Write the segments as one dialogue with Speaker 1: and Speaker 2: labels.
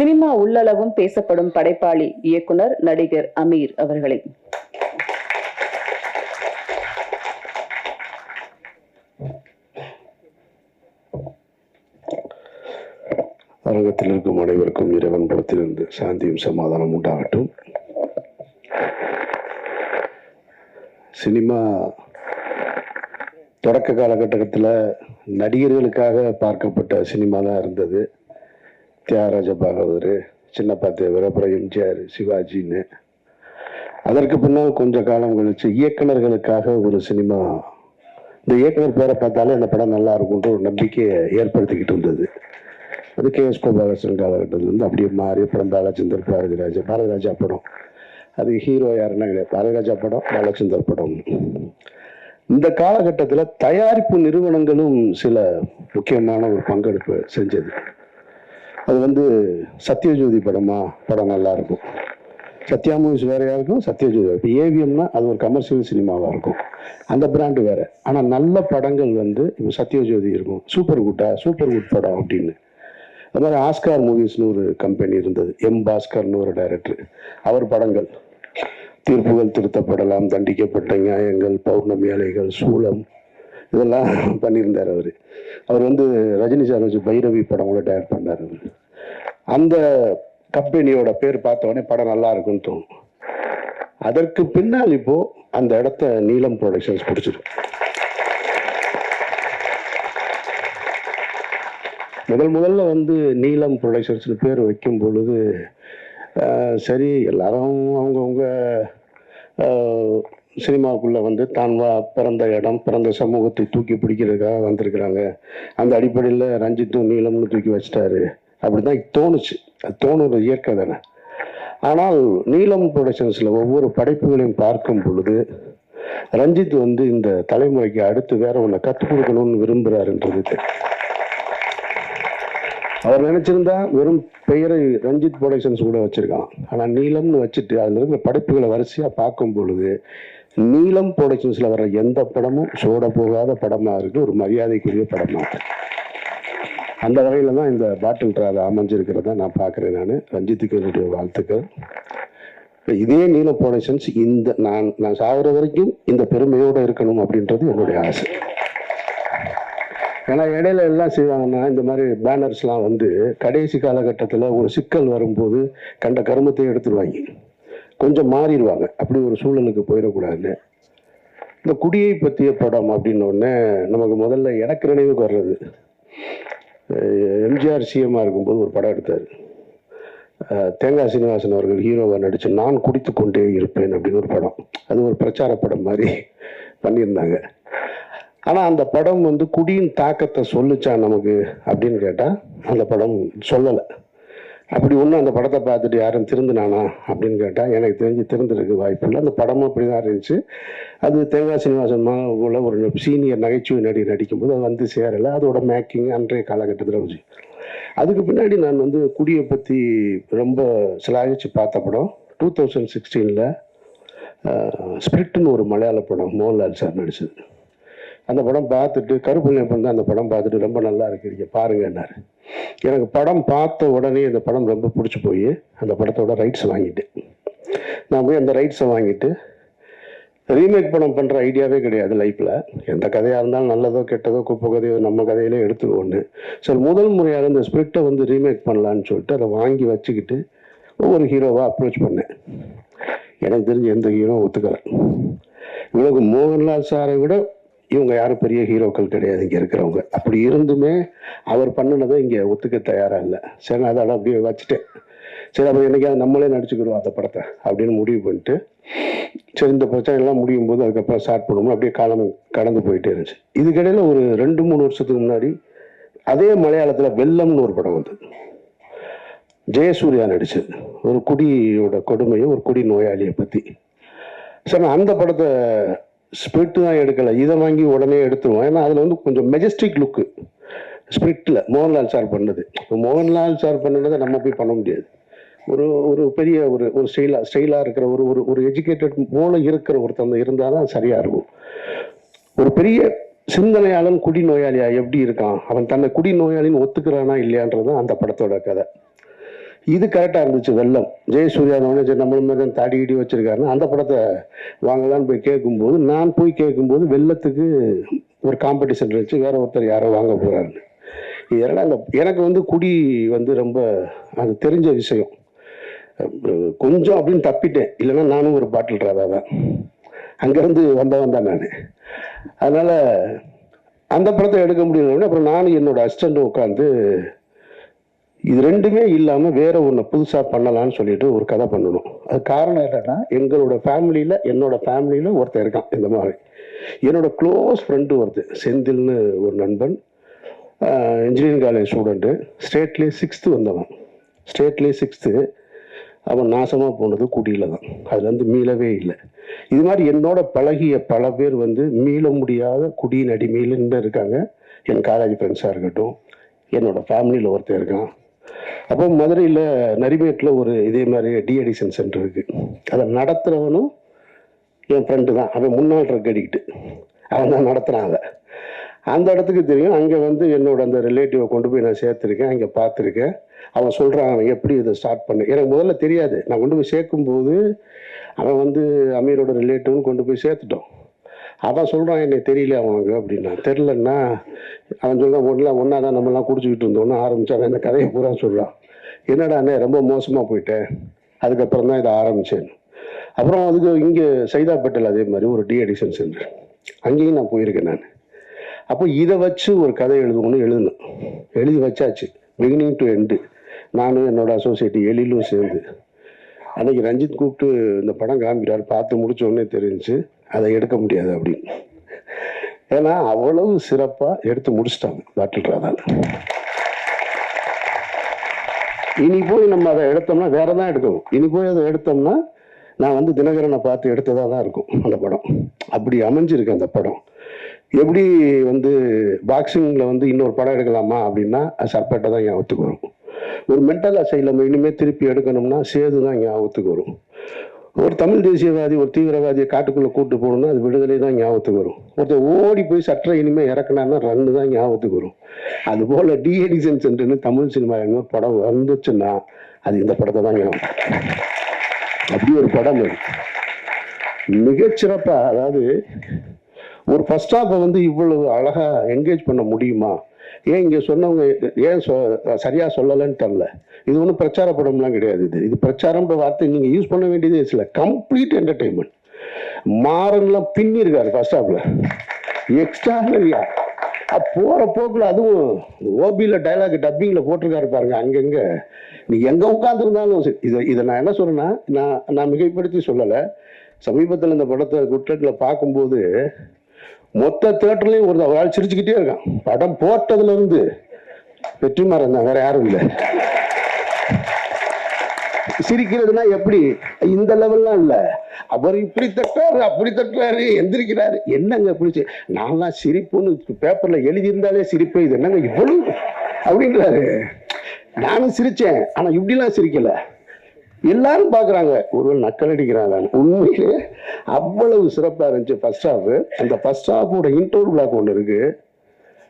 Speaker 1: Cinema உள்ளளவும் பேசப்படும் படைப்பாளி இயக்குனர் நடிகர் அமீர் அவர்களை.
Speaker 2: அரங்கத்தில் இருக்கும் அனைவருக்கும் இறைவன் புறத்திலிருந்து சாந்தியும் சமாதானம் உண்டாகட்டும். சினிமா தொடக்க காலகட்டத்தில் நடிகர்களுக்காக பார்க்கப்பட்ட சினிமா தான் இருந்தது. தியாகராஜ பாகவதர் சின்னப்பா தேவர் அப்புறம் எம்ஜிஆர் சிவாஜின்னு. அதற்கு பின்னால் கொஞ்ச காலம் கழிச்சு இயக்குனர்களுக்காக ஒரு சினிமா இந்த இயக்குனர் பேரை பார்த்தாலே அந்த படம் நல்லா இருக்கும்ன்ற ஒரு நம்பிக்கையை ஏற்படுத்திக்கிட்டு இருந்தது. அது கே எஸ் கோபாலகிருஷ்ணன் காலகட்டத்திலேருந்து அப்படியே மாறி அப்புறம் பாலச்சந்தர் பாரதிராஜா பாரதிராஜா படம். அது ஹீரோ யாருன்னா கிடையாது பாரதிராஜா படம் பாலச்சந்தர் படம். இந்த காலகட்டத்தில் தயாரிப்பு நிறுவனங்களும் சில முக்கியமான ஒரு பங்கெடுப்பு செஞ்சது. அது வந்து சத்யஜோதி படமா படம் நல்லா இருக்கும் சத்யா மூவிஸ் வேறையா இருக்கும் சத்யஜோதி இப்போ ஏவிஎம்னா அது ஒரு கமர்ஷியல் சினிமாவாக இருக்கும். அந்த பிராண்டு வேற. ஆனால் நல்ல படங்கள் வந்து இப்போ சத்யஜோதி இருக்கும். சூப்பர் குட்டா சூப்பர் குட் படம் அப்படின்னு. அது மாதிரி ஆஸ்கார் மூவிஸ்னு ஒரு கம்பெனி இருந்தது. எம் பாஸ்கர்னு ஒரு டைரக்டர் அவர் படங்கள். தீர்ப்புகள் திருத்தப்படலாம் தண்டிக்கப்பட்ட நியாயங்கள் பௌர்ணமி அலைகள் சூளம். இதெல்லாம் பண்ணியிருந்தார் அவர். அவர் வந்து ரஜினி சார் வச்சு பைரவி படம் கூட டைரக்ட் பண்ணார் அவர். அந்த கம்பெனியோட பேர் பார்த்தவொடனே படம் நல்லா இருக்குன்னு தோணும். அதற்கு பின்னால் இப்போ அந்த இடத்த நீலம் ப்ரொடக்ஷன்ஸ் பிடிச்சிருக்கு. முதல் முதல்ல வந்து நீலம் ப்ரொடக்ஷன்ஸ்னு பேர் வைக்கும் பொழுது சரி எல்லாரும் அவங்கவுங்க சினிமாவுக்குள்ளே வந்து தான் பிறந்த இடம் பிறந்த சமூகத்தை தூக்கி பிடிக்கிறதுக்காக வந்திருக்கிறாங்க. அந்த அடிப்படையில் ரஞ்சித்தும் நீலம்னு தூக்கி வச்சிட்டாரு. அப்படி தான் தோணுச்சு தோணுற இயற்கை தானே. ஆனால் நீலம் ப்ரொடக்ஷன்ஸில் ஒவ்வொரு படைப்புகளையும் பார்க்கும் பொழுது ரஞ்சித் வந்து இந்த தலைமுறைக்கு அடுத்து வேற ஒன்றை கற்றுக் கொடுக்கணும்னு விரும்புகிறாருன்றது தெரியும். அவர் நினைச்சிருந்தா வெறும் பெயரை ரஞ்சித் ப்ரொடக்ஷன்ஸ் கூட வச்சிருக்கான் ஆனால் நீலம்னு வச்சுட்டு அதில் இருக்கிற படைப்புகளை வரிசையாக பார்க்கும் பொழுது நீலம் ப்ரொடக்ஷன்ஸில் வர எந்த படமும் சோட போகாத படமாக இருக்குது ஒரு மரியாதைக்குரிய படமாக இருக்குது அந்த வகையில் தான் இந்த பாட்டில் ட்ரால அமைஞ்சிருக்கிறத நான் பார்க்குறேன் நான். ரஞ்சித்துக்கு என்னுடைய வாழ்த்துக்கள் இதே நீல ப்ரொடக்ஷன்ஸ் இந்த நான் நான் சாகுற வரைக்கும் இந்த பெருமையோடு இருக்கணும் அப்படின்றது என்னுடைய ஆசை. ஏன்னா இடையில எல்லாம் செய்வாங்கன்னா இந்த மாதிரி பேனர்ஸ்லாம் வந்து கடைசி காலகட்டத்தில் ஒரு சிக்கல் வரும்போது கண்ட கருமத்தை எடுத்துருவாங்க. கொஞ்சம் மாறிடுவாங்க. அப்படி ஒரு சூழலுக்கு போயிடக்கூடாதுன்னு இந்த குடியை பற்றிய படம் அப்படின்னோடனே நமக்கு முதல்ல எனக்கு நினைவுக்கு வர்றது. எம்ஜிஆர் சிஎம்மாக இருக்கும்போது ஒரு படம் எடுத்தார். தேங்காய் சீனிவாசன் அவர்கள் ஹீரோவாக நடித்து நான் குடித்து கொண்டே இருப்பேன் அப்படின்னு ஒரு படம். அது ஒரு பிரச்சார படம் மாதிரி பண்ணியிருந்தாங்க. ஆனால் அந்த படம் வந்து குடியின் தாக்கத்தை சொல்லுச்சா நமக்கு அப்படின்னு கேட்டால் அந்த படம் சொல்லலை. அப்படி ஒன்றும் அந்த படத்தை பார்த்துட்டு யாரும் திருந்தினானா அப்படின்னு கேட்டால் எனக்கு தெரிஞ்சு திருந்துருக்கு வாய்ப்பு இல்லை. அந்த படமும் அப்படி தான் இருந்துச்சு. அது தேங்காய் சீனிவாசன் போல ஒரு சீனியர் நகைச்சுவை நடிகர் நடிக்கும்போது அது வந்து சேரலை. அதோட மேக்கிங் அன்றைய காலகட்டத்தில் வச்சு. அதுக்கு பின்னாடி நான் வந்து குடியை பற்றி ரொம்ப சிலாகிச்சு பார்த்த படம். டூ தௌசண்ட் சிக்ஸ்டீனில் ஸ்பிரிட்னு ஒரு மலையாள படம் மோகன்லால் சார் நடிச்சது. அந்த படம் பார்த்துட்டு கருப்புள்ளப்பன் தான் அந்த படம் பார்த்துட்டு ரொம்ப நல்லா இருக்கு. நீங்க பாருங்கன்னாரு எனக்கு படம் பார்த்த உடனே இந்த படம் ரொம்ப பிடிச்சி போய் அந்த படத்தோட ரைட்ஸ் வாங்கிட்டேன். நான் போய் அந்த ரைட்ஸை வாங்கிட்டு ரீமேக் படம் பண்ணுற ஐடியாவே கிடையாது லைஃப்பில் எந்த கதையாக இருந்தாலும் நல்லதோ கெட்டதோ குப்பை கதையோ நம்ம கதையிலே எடுத்துருவோன்னு. சரி முதல் முறையாக இந்த ஸ்பிரிட்டை வந்து ரீமேக் பண்ணலான்னு சொல்லிட்டு அதை வாங்கி வச்சுக்கிட்டு ஒவ்வொரு ஹீரோவாக அப்ரோச் பண்ணேன். எனக்கு தெரிஞ்சு எந்த ஹீரோவும் ஒத்துக்கலை. இவ்வளவு மோகன்லால் சாரை விட இவங்க யாரும் பெரிய ஹீரோக்கள் கிடையாது இங்கே இருக்கிறவங்க. அப்படி இருந்துமே அவர் பண்ணினதை இங்கே ஒத்துக்க தயாராக இல்லை. சரி நான் அதோட அப்படியே வச்சுட்டேன். சரி அப்போ என்னைக்காவது நம்மளே நடிச்சுக்கிறோம் அந்த படத்தை அப்படின்னு முடிவு பண்ணிட்டு சரி இந்த பிரச்சனைலாம் முடியும் போது அதுக்கப்புறம் ஸ்டார்ட் பண்ணுவோம் அப்படியே காலம் கடந்து போயிட்டே இருந்துச்சு. இதுக்கிடையில் ஒரு ரெண்டு மூணு வருஷத்துக்கு முன்னாடி அதே மலையாளத்தில் வெள்ளம்னு ஒரு படம் வந்து ஜெயசூர்யா நடிச்சது ஒரு குடியோட கொடுமையை ஒரு குடி நோயாளியை பற்றி சார் நான் அந்த படத்தை ஸ்பிரிட் தான் எடுக்கலை. இதை வாங்கி உடனே எடுத்துருவோம். ஏன்னா அதில் வந்து கொஞ்சம் மெஜஸ்டிக் லுக்கு ஸ்பிரிட்டில் மோகன்லால் சார் பண்ணது. இப்போ மோகன்லால் சார் பண்ணதை நம்ம போய் பண்ண முடியாது. ஒரு ஒரு பெரிய ஒரு ஒரு ஸ்டைலாக ஸ்டைலாக இருக்கிற ஒரு ஒரு ஒரு எஜுகேட்டட் போல இருக்கிற ஒருத்தவங்க இருந்தால் தான் சரியாக இருக்கும். ஒரு பெரிய சிந்தனையாளன் குடி நோயாளியா எப்படி இருக்கான்? அவன் தன்னை குடி நோயாளின்னு ஒத்துக்கிறானா இல்லையான்றது தான் அந்த படத்தோட கதை. இது கரெக்டாக இருந்துச்சு வெள்ளம். ஜெயசூர்யா சரி நம்மள மாதிரி தான் தாடி இடி வச்சுருக்காருன்னு அந்த படத்தை வாங்கலான்னு போய் கேட்கும்போது நான் போய் கேட்கும்போது வெள்ளத்துக்கு ஒரு காம்படிஷன் இருந்துச்சு. வேற ஒருத்தர் யாரோ வாங்க போகிறாருன்னு இதெல்லாம் அந்த எனக்கு வந்து குடி வந்து ரொம்ப அது தெரிஞ்ச விஷயம். கொஞ்சம் அப்படின்னு தப்பிட்டேன். இல்லைன்னா நானும் ஒரு பாட்டில் ராதா தான். அங்கேருந்து வந்தவன் தான் நான். அதனால் அந்த படத்தை எடுக்க முடியலன்னு அப்புறம் நானும் என்னோட அசிஸ்டண்ட்டும் உட்காந்து இது ரெண்டுமே இல்லாமல் வேற ஒன்று புதுசாக பண்ணலாம்னு சொல்லிட்டு ஒரு கதை பண்ணணும். அது காரணம் என்னன்னா எங்களோட ஃபேமிலியில் என்னோட ஃபேமிலியில் ஒருத்தன் இருக்கான் இந்த மாதிரி. என்னோட க்ளோஸ் ஃப்ரெண்டு ஒருத்தர் செந்தில்னு ஒரு நண்பன் இன்ஜினியரிங் காலேஜ் ஸ்டூடெண்ட்டு ஸ்டேட்லேயே சிக்ஸ்த்து வந்தவன். ஸ்டேட்லேயே சிக்ஸ்த்து அவன் நாசமாக போனது குடியில் தான். அதுலேருந்து மீளவே இல்லை. இது மாதிரி என்னோட பழகிய பல பேர் வந்து மீள முடியாத குடியின் அடிமையில் இருக்காங்க. என் காலேஜ் ஃப்ரெண்ட்ஸாக இருக்கட்டும் என்னோடய ஃபேமிலியில் ஒருத்தர் இருக்கான். அப்போ மதுரையில் நரிமேட்டில் ஒரு இதே மாதிரி டிஎடிஷன் சென்டர் இருக்குது அதை நடத்துகிறவனும் என் ஃப்ரெண்டு தான். அவன் முன்னாள் ட்ரக் அடிக்கிட்டு அவன் தான் நடத்துகிறான் அதை. அந்த இடத்துக்கு தெரியும். அங்கே வந்து என்னோட அந்த ரிலேட்டிவை கொண்டு போய் நான் சேர்த்துருக்கேன். அங்கே பார்த்துருக்கேன். அவன் சொல்கிறான் அவன் எப்படி இதை ஸ்டார்ட் பண்ண? எனக்கு முதல்ல தெரியாது. நான் கொண்டு போய் சேர்க்கும்போது அவன் வந்து அமீரோட ரிலேட்டிவ்னு கொண்டு போய் சேர்த்துட்டோம். அவன் சொல்கிறான் என்னை தெரியல அவனுக்கு அப்படின்னா தெரிலன்னா அவன் சொல்கிறான் ஒன்றா ஒன்றா தான் நம்மலாம் குடிச்சிக்கிட்டு இருந்தோன்னு ஆரம்பிச்சு அவன் இந்த கதையை பூரா சொல்கிறான் என்னடா அண்ணே ரொம்ப மோசமாக போயிட்டேன் அதுக்கப்புறம் தான் இதை ஆரம்பித்தேன் அப்புறம் அதுக்கு இங்கே சைதாப்பேட்டில் அதே மாதிரி ஒரு டி அடிஷன் சென்டர். அங்கேயும் நான் போயிருக்கேன் நான். அப்போ இதை வச்சு ஒரு கதை எழுதணும்னு எழுதணும் எழுதி வச்சாச்சு. பிகினிங் டு எண்டு நானும் என்னோட அசோசியேட் எழிலும் சேர்ந்து. அன்னைக்கு ரஞ்சித் கூப்பிட்டு இந்த படம் காமிக்கிறார். பார்த்து முடிச்ச உடனே தெரிஞ்சுச்சு. அதை எடுக்க முடியாது அப்படின்னு ஏன்னா அவ்வளவு சிறப்பாக எடுத்து முடிச்சிட்டாங்க பாட்டில் ராதா இனி போய் நம்ம அதை எடுத்தோம்னா வேற தான் எடுக்கணும். இனி போய் அதை எடுத்தோம்னா நான் வந்து தினகரனை பார்த்து எடுத்ததாக தான் இருக்கும் அந்த படம். அப்படி அமைஞ்சிருக்கு அந்த படம். எப்படி வந்து பாக்ஸிங்கில் வந்து இன்னொரு படம் எடுக்கலாமா அப்படின்னா அது சர்பேட்டை தான் ஞாபகத்துக்கு வரும். ஒரு மென்டல் நம்ம இனிமேல் திருப்பி எடுக்கணும்னா சேது தான் ஞாபகத்துக்கு வரும். ஒரு தமிழ் தேசியவாதி ஒரு தீவிரவாதியை காட்டுக்குள்ளே கூட்டு போகணும்னா அது விடுதலை தான் ஞாபகத்துக்கு வரும். ஒருத்தர் ஓடி போய் சற்ற இனிமேல் இறக்குனான்னா ரன்னு தான் ஞாபகத்துக்கு வரும். அதுபோல் டிஎடிசன் சென்று தமிழ் சினிமா என்ன படம் வந்துச்சுன்னா அது இந்த படத்தை தான் ஞாபகம். அப்படி ஒரு படம் அது மிகச்சிறப்பாக அதாவது ஒரு ஃபர்ஸ்ட் ஹாஃபை வந்து இவ்வளவு அழகாக என்கேஜ் பண்ண முடியுமா? ஏன் இங்கே சொன்னவங்க ஏன் சொ சரியாக சொல்லலைன்னு தெரில இது ஒன்றும் பிரச்சார படம்லாம் கிடையாது இது. இது பிரச்சாரம்ன்ற வார்த்தை நீங்கள் யூஸ் பண்ண வேண்டியதே இல்லை. கம்ப்ளீட் என்டர்டைன்மெண்ட் மாறன்லாம் பின்னி இருக்காரு ஃபர்ஸ்ட் ஹாஃபில் எக்ஸ்ட்ராடனரியா போகிற போக்கில் அதுவும் ஓபியில் டைலாக் டப்பிங்கில் போட்டிருக்காரு பாருங்க அங்கங்கே. நீ எங்கே உட்காந்துருந்தாலும் சரி. இதை இதை நான் என்ன சொல்கிறேன்னா நான் நான் மிகைப்படுத்தி சொல்லலை. சமீபத்தில் இந்த படத்தை குற்றத்தில் பார்க்கும்போது மொத்த தேட்டர்லையும் ஒரு ஆள் சிரிச்சுக்கிட்டே இருக்கான். படம் போட்டதுல இருந்து வெற்றிமாறன் தான் வேற யாரும் இல்லை. சிரிக்கிறதுனா எப்படி? இந்த லெவல்லாம் இல்ல. அவர் இப்படி தட்டுறாரு அப்படி தட்டுறாரு எந்திரிக்கிறாரு. என்னங்க பிடிச்சி நான்லாம் சிரிப்புன்னு பேப்பர்ல எழுதியிருந்தாலே சிரிப்பு இது என்னங்க இவ்வளவு? அப்படின்றாரு. நானும் சிரிச்சேன் ஆனா இப்படிலாம் சிரிக்கல. எல்லாரும் பாக்குறாங்க ஒருவேளை நக்கல் அடிக்கிறாங்க உண்மையிலே அவ்வளவு சிறப்பா இருந்துச்சு ஃபர்ஸ்ட் ஹாஃப் அந்த ஃபர்ஸ்ட் ஹாஃபோட இன்டோர் பிளாக் ஒன்று இருக்கு.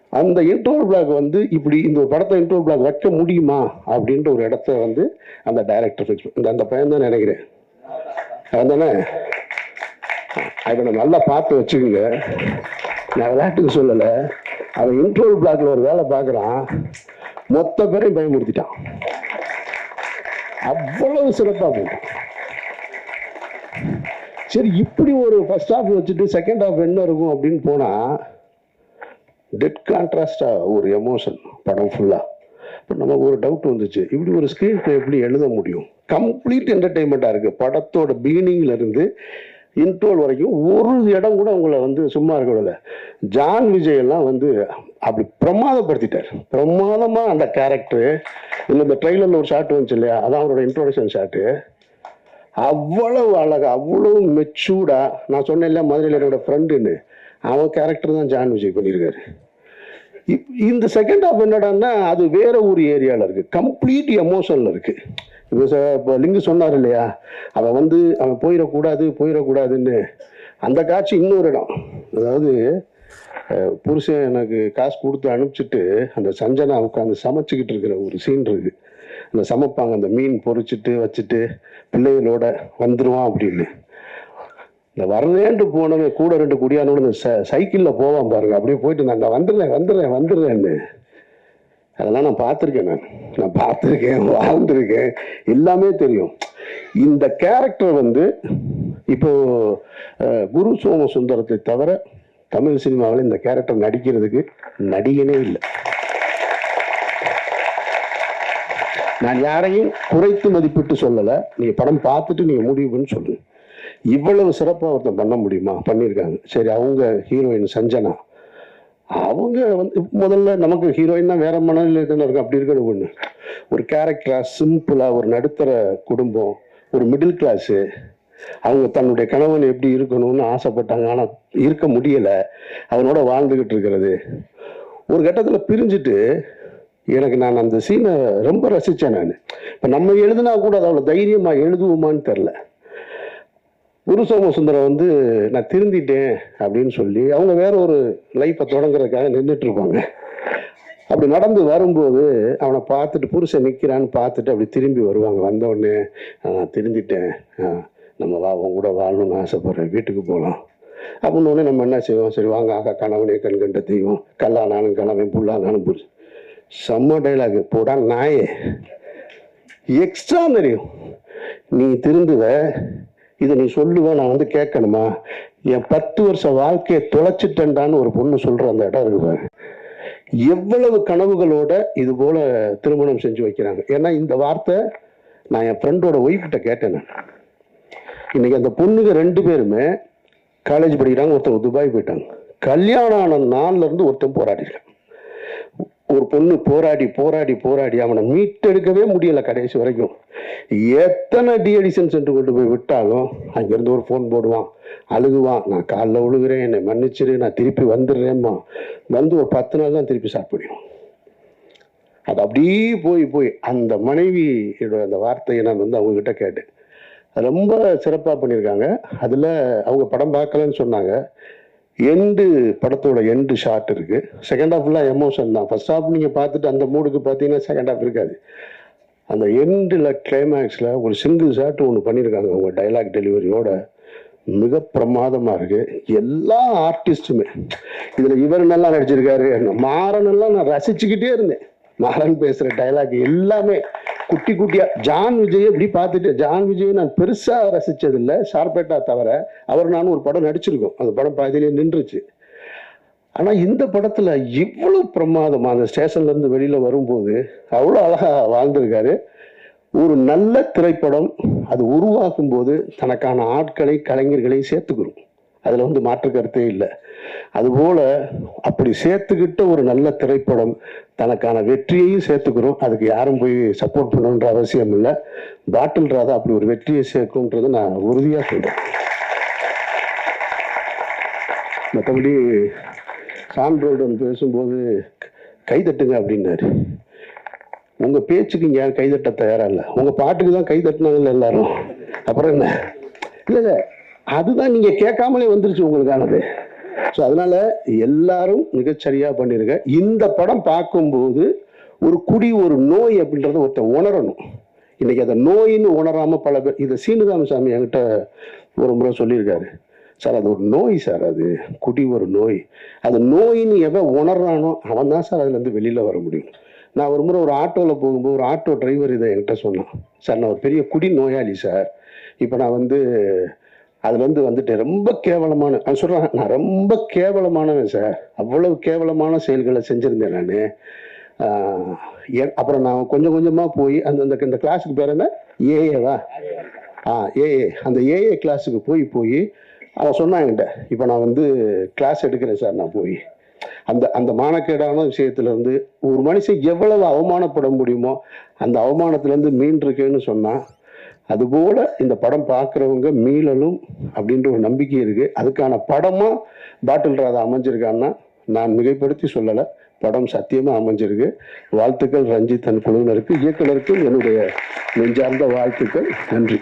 Speaker 2: அந்த இன்டோர் பிளாக் வந்து இப்படி இந்த ஒரு படத்தை இன்டோர் பிளாக் வைக்க முடியுமா அப்படின்ற ஒரு இடத்த வந்து அந்த டைரக்டர் ஃபிக்ஸ் இந்த அந்த பையன் தான் நினைக்கிறேன். அவன் தானே? அவனை நல்லா பார்த்து வச்சுக்கோங்க. நான் விளையாட்டுக்கு சொல்லலை. அவன் இன்டோர் பிளாக்ல ஒரு வேலை பார்க்குறான். மொத்த பேரையும் பயமுறுத்திட்டான். அவ்வளவு சிறப்பாக போகும் சரி இப்படி ஒரு ஃபர்ஸ்ட் ஹாஃப் வச்சுட்டு செகண்ட் ஹாஃப் என்ன இருக்கும் அப்படின்னு போனால் டெட் கான்ட்ராஸ்டாக ஒரு எமோஷன் படம் ஃபுல்லாக இப்போ நமக்கு ஒரு டவுட் வந்துச்சு. இப்படி ஒரு ஸ்க்ரீன் பிளே எப்படி எழுத முடியும்? கம்ப்ளீட் என்டர்டைன்மெண்ட்டாக இருக்குது படத்தோட பிகினிங்ல இன்டோல் வரைக்கும் ஒரு இடம் கூட அவங்கள வந்து சும்மா இருக்க விடல. ஜான் விஜய் எல்லாம் வந்து அப்படி பிரமாதப்படுத்திட்டார். பிரமாதமா அந்த கேரக்டரு இல்லை இந்த ட்ரெய்லரில் ஒரு ஷாட் வந்துச்சு இல்லையா? அதான் அவரோட இன்ட்ரோடக்ஷன் ஷாட்டு அவ்வளவு அழகா அவ்வளவு மெச்சூர்டா நான் சொன்னேன் இல்லையா மதுரையில் என்னோட ஃப்ரெண்டுன்னு அவன் கேரக்டர் தான் ஜான் விஜய் பண்ணியிருக்காரு. இப்- இந்த செகண்ட் ஹாஃப் என்னடான்னா அது வேற ஒரு ஏரியாவில் இருக்கு. கம்ப்ளீட் எமோஷனில் இருக்கு. இப்போ இப்போ லிங்கு சொன்னார் இல்லையா? அவன் வந்து அவன் போயிடக்கூடாது போயிடக்கூடாதுன்னு. அந்த காட்சி இன்னொரு இடம். அதாவது புருஷன் எனக்கு காசு கொடுத்து அனுப்பிச்சிட்டு அந்த சஞ்சனா உட்காந்து சமைச்சிக்கிட்டு இருக்கிற ஒரு சீன் இருக்கு. அந்த சமைப்பாங்க அந்த மீன் பொறிச்சிட்டு வச்சுட்டு பிள்ளைகளோட வந்துடுவான் அப்படின்னு. இந்த வரலேன்ட்டு போனவன் கூட ரெண்டு குடியானோட இந்த ச சைக்கிளில் போவான் பாருங்க. அப்படியே போயிட்டு நான் வந்துடுறேன் வந்துடுறேன் வந்துடுறேன்னு. அதெல்லாம் நான் பார்த்துருக்கேன் நான். நான் பார்த்துருக்கேன் வாழ்ந்துருக்கேன். எல்லாமே தெரியும். இந்த கேரக்டர் வந்து இப்போ குரு சோம சுந்தரத்தை தவிர தமிழ் சினிமாவில் இந்த கேரக்டர் நடிக்கிறதுக்கு நடிகனே இல்லை. நான் யாரையும் குறைத்து மதிப்பிட்டு சொல்லலை. நீங்கள் படம் பார்த்துட்டு நீங்கள் முடிவுன்னு சொல்லுங்கள் இவ்வளவு சிறப்பாக ஒருத்தன் பண்ண முடியுமா? பண்ணியிருக்காங்க. சரி அவங்க ஹீரோயின் சஞ்சனா. அவங்க வந்து முதல்ல நமக்கு ஹீரோயின்னா வேற மனநிலை தானே இருக்கும் அப்படி இருக்கிறது ஒன்று ஒரு கேரக்டராக சிம்பிளாக ஒரு நடுத்தர குடும்பம் ஒரு மிடில் கிளாஸு அவங்க தன்னுடைய கணவன் எப்படி இருக்கணும்னு ஆசைப்பட்டாங்க. ஆனால் இருக்க முடியலை. அவனோட வாழ்ந்துக்கிட்டு இருக்கிறது. ஒரு கட்டத்தில் பிரிஞ்சுட்டு எனக்கு நான் அந்த சீனை ரொம்ப ரசித்தேன் நான். இப்போ நம்ம எழுதுனா கூட அதை அவ்வளோ தைரியமாக எழுதுவோமான்னு தெரில குரு சோமசுந்தரம் வந்து நான் திருந்திட்டேன் அப்படின்னு சொல்லி அவங்க வேற ஒரு லைஃப்பை தொடங்குறதுக்காக நின்றுட்டு இருப்பாங்க அப்படி நடந்து வரும்போது அவனை பார்த்துட்டு புருஷன் நிற்கிறான்னு பார்த்துட்டு அப்படி திரும்பி வருவாங்க. வந்த உடனே நான் திருந்திட்டேன். நம்ம வா அவங்க கூட வாழணும்னு ஆசைப்பட்றேன். வீட்டுக்கு போகலாம் அப்படின்னு உடனே நம்ம என்ன செய்வோம்? சரி வாங்க ஆகா கணவனே கண் கண்ட தெய்வம். கல்லானாலும் கணவன் புல்லானாலும் புருஷன் செம்ம டைலாக் போடா நாயே. எக்ஸ்ட்ரா தெரியும் நீ திருந்துவ இதை நீ சொல்லுவேன் நான் வந்து கேட்கணுமா? என் பத்து வருஷ வாழ்க்கையை தொலைச்சிட்டேன்டான்னு ஒரு பொண்ணு சொல்ற அந்த இடம் இருக்கு எவ்வளவு கனவுகளோட இது போல திருமணம் செஞ்சு வைக்கிறாங்க. ஏன்னா இந்த வார்த்தை நான் என் ஃப்ரெண்டோட ஒய்ஃப்கிட்ட கேட்டேன் நான். இன்னைக்கு அந்த பொண்ணுங்க ரெண்டு பேருமே காலேஜ் படிக்கிறாங்க ஒருத்தர் துபாய் போயிட்டாங்க கல்யாணம் ஆன நாள்ல இருந்து ஒருத்தன் போராடிருக்கேன் ஒரு பொண்ணு போராடி போராடி போராடி அவனை மீட்டெடுக்கவே முடியல கடைசி வரைக்கும். எத்தனை டிஎடிஷன் சென்று கொண்டு போய் விட்டாலும் அங்கேருந்து ஒரு ஃபோன் போடுவான் அழுகுவான். நான் காலைல விழுகிறேன் என்னை மன்னிச்சிரு நான் திருப்பி வந்துடுறேம்மா. வந்து ஒரு பத்து நாள் தான் திருப்பி ஸ்டார்ட் பண்ணிடுவான் அது அப்படியே போய் போய் அந்த மனைவியோட அந்த வார்த்தையை நான் வந்து அவங்கக்கிட்ட கேட்டேன். ரொம்ப சிறப்பாக பண்ணியிருக்காங்க. அதில் அவங்க படம் பார்க்கலன்னு சொன்னாங்க. எண்டு படத்தோட எண்டு ஷார்ட் இருக்கு. செகண்ட் ஹாஃப் ஃபுல்லாக எமோஷன் தான். ஃபர்ஸ்ட் ஹாஃப் நீங்கள் பார்த்துட்டு அந்த மூடுக்கு பார்த்தீங்கன்னா செகண்ட் ஹாஃப் இருக்காது. அந்த எண்டில் கிளைமேக்ஸில் ஒரு சிங்கிள் ஷாட் ஒன்று பண்ணியிருக்காங்க அவங்க டைலாக் டெலிவரியோட மிக பிரமாதமாக இருக்கு. எல்லா ஆர்டிஸ்ட்டுமே இதில் இவர் நல்லா நடிச்சிருக்காரு. மாறனெல்லாம் நான் ரசிச்சுக்கிட்டே இருந்தேன். மாறன் பேசுகிற டைலாக் எல்லாமே. குட்டி குட்டியா ஜான் விஜய் இப்படி பார்த்துட்டு ஜான் விஜய் நான் பெருசாக ரசிச்சதில்லை ஷார்பேட்டா தவிர அவர் நானும் ஒரு படம் நடிச்சிருக்கோம். அந்த படம் பாதியிலே நின்றுச்சு. ஆனா இந்த படத்துல இவ்வளவு பிரமாதமா அந்த ஸ்டேஷன்ல இருந்து வெளியில வரும்போது அவ்வளோ அழகா வாழ்ந்திருக்காரு. ஒரு நல்ல திரைப்படம் அது உருவாக்கும் போது தனக்கான ஆட்களை கலைஞர்களை சேர்த்துக்கிறோம் அதில் வந்து மாற்று கருத்தே இல்லை. அதுபோல அப்படி சேர்த்துக்கிட்ட ஒரு நல்ல திரைப்படம் தனக்கான வெற்றியையும் சேர்த்துக்கிறோம் அதுக்கு யாரும் போய் சப்போர்ட் பண்ணணுன்ற அவசியம் இல்லை. பாட்டில் ராதா அப்படி ஒரு வெற்றியை சேர்க்கும்ன்றதை நான் உறுதியா சொல்கிறேன் மற்றபடி சான்றோடன் பேசும்போது கைதட்டுங்க அப்படின்னாரு. உங்கள் பேச்சுக்கு இங்கே யாரும் கைதட்ட தயாராக இல்லை. உங்கள் பாட்டுக்கு தான் கைதட்டினாங்கல்ல எல்லாரும். அப்புறம் என்ன? இல்லை இல்லை. அதுதான் நீங்க கேட்காமலே வந்துருச்சு உங்களுக்கானது. ஸோ அதனால எல்லாரும் மிகச்சரியா பண்ணிருங்க. இந்த படம் பார்க்கும்போது ஒரு குடி ஒரு நோய் அப்படின்றத ஒருத்தன் உணரணும். இன்னைக்கு அதை நோயின்னு உணராம பல பேர் இதை சீனுதாமசாமி என்கிட்ட ஒரு முறை சொல்லியிருக்காரு. சார் அது ஒரு நோய் சார் அது. குடி ஒரு நோய். அது நோயின்னு எவன் உணர்றானோ அவன் தான் சார் அதுலேருந்து வெளியில் வர முடியும். நான் ஒரு முறை ஒரு ஆட்டோவில் போகும்போது ஒரு ஆட்டோ டிரைவர் இதை என்கிட்ட சொன்னான். சார் நான் ஒரு பெரிய குடி நோயாளி சார். இப்போ நான் வந்து அதுலேருந்து வந்துட்டு ரொம்ப கேவலமான அவன் சொல்கிறேன் நான் ரொம்ப கேவலமானவன் சார் அவ்வளவு கேவலமான செயல்களை செஞ்சுருந்தேன் நான். அப்புறம் நான் கொஞ்சம் கொஞ்சமாக போய் அந்த அந்த இந்த கிளாஸுக்கு பேர் என்ன? ஏஏவா ஆ ஏஏ அந்த ஏஏ கிளாஸுக்கு போய் போய் அவன் சொன்னான் என்கிட்ட இப்போ நான் வந்து கிளாஸ் எடுக்கிறேன் சார் நான் போய். அந்த அந்த மானக்கேடான விஷயத்துலேருந்து ஒரு மனுஷன் எவ்வளவு அவமானப்பட முடியுமோ அந்த அவமானத்துலேருந்து மீண்டிருக்கேன்னு சொன்னான் அதுபோல் இந்த படம் பார்க்குறவங்க மீளலும் அப்படின்ற ஒரு நம்பிக்கை இருக்குது அதுக்கான படமாக பாட்டில் ராதா அமைஞ்சிருக்கான்னா நான் மிகைப்படுத்தி சொல்லலை. படம் சத்தியமாக அமைஞ்சிருக்கு. வாழ்த்துக்கள் ரஞ்சித் தன் குழுவினருக்கு இயக்குநருக்கும் என்னுடைய நெஞ்சார்ந்த வாழ்த்துக்கள். நன்றி.